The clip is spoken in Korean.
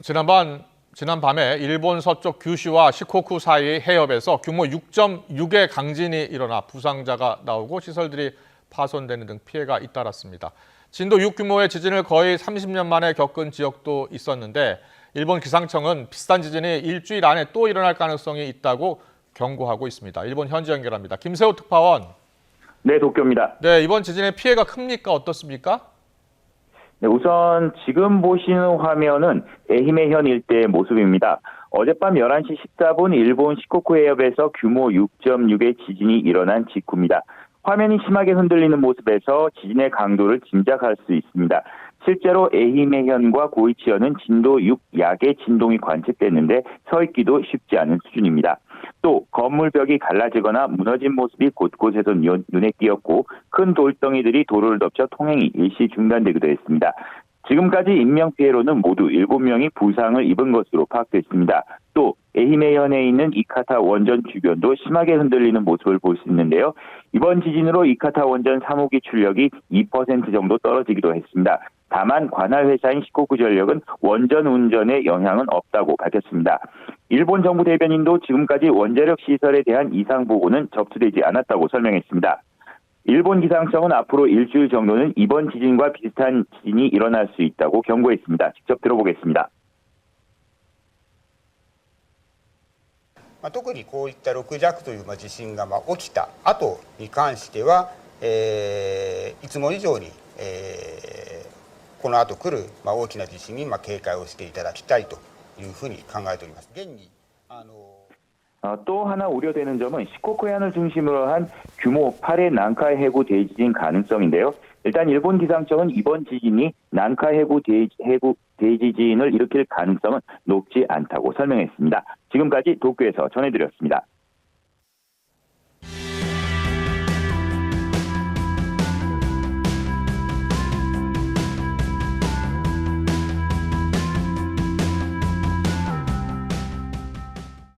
지난밤 지난 밤에 일본 서쪽 규슈와 시코쿠 사이 해협에서 규모 6.6의 강진이 일어나 부상자가 나오고 시설들이 파손되는 등 피해가 잇따랐습니다. 진도 6 규모의 지진을 거의 30년 만에 겪은 지역도 있었는데 일본 기상청은 비슷한 지진이 일주일 안에 또 일어날 가능성이 있다고 경고하고 있습니다. 일본 현지 연결합니다. 김세호 특파원. 네, 도쿄입니다. 네, 이번 지진의 피해가 큽니까? 어떻습니까? 네, 우선 지금 보시는 화면은 에히메현 일대의 모습입니다. 어젯밤 11시 14분 일본 시코쿠 해협에서 규모 6.6의 지진이 일어난 직후입니다. 화면이 심하게 흔들리는 모습에서 지진의 강도를 짐작할 수 있습니다. 실제로 에히메현과 고이치현은 진도 6 약의 진동이 관측됐는데 서 있기도 쉽지 않은 수준입니다. 또 건물벽이 갈라지거나 무너진 모습이 곳곳에서 눈- 눈에 띄었고 큰 돌덩이들이 도로를 덮쳐 통행이 일시 중단되기도 했습니다. 지금까지 인명 피해로는 모두 7명이 부상을 입은 것으로 파악됐습니다. 또 에히메현에 있는 이카타 원전 주변도 심하게 흔들리는 모습을 볼 수 있는데요. 이번 지진으로 이카타 원전 3호기 출력이 2% 정도 떨어지기도 했습니다. 다만 관할 회사인 시코쿠 전력은 원전 운전에 영향은 없다고 밝혔습니다. 일본 정부 대변인도 지금까지 원자력 시설에 대한 이상 보고는 접수되지 않았다고 설명했습니다. 일본 기상청은 앞으로 일주일 정도는 이번 지진과 비슷한 지진이 일어날 수 있다고 경고했습니다. 직접 들어보겠습니다. まあ、特にこういった6弱というまあ地震がまあ起きた後に関しては、えーいつも以上に、えーこの後来るまあ大きな地震にまあ警戒をしていただきたいというふうに考えております。現にあの 어, 또 하나 우려되는 점은 시코쿠 해안을 중심으로 한 규모 8의 난카이 해구 대지진 가능성인데요. 일단 일본 기상청은 이번 지진이 난카이 해구 대, 해구 대지진을 일으킬 가능성은 높지 않다고 설명했습니다. 지금까지 도쿄에서 전해드렸습니다.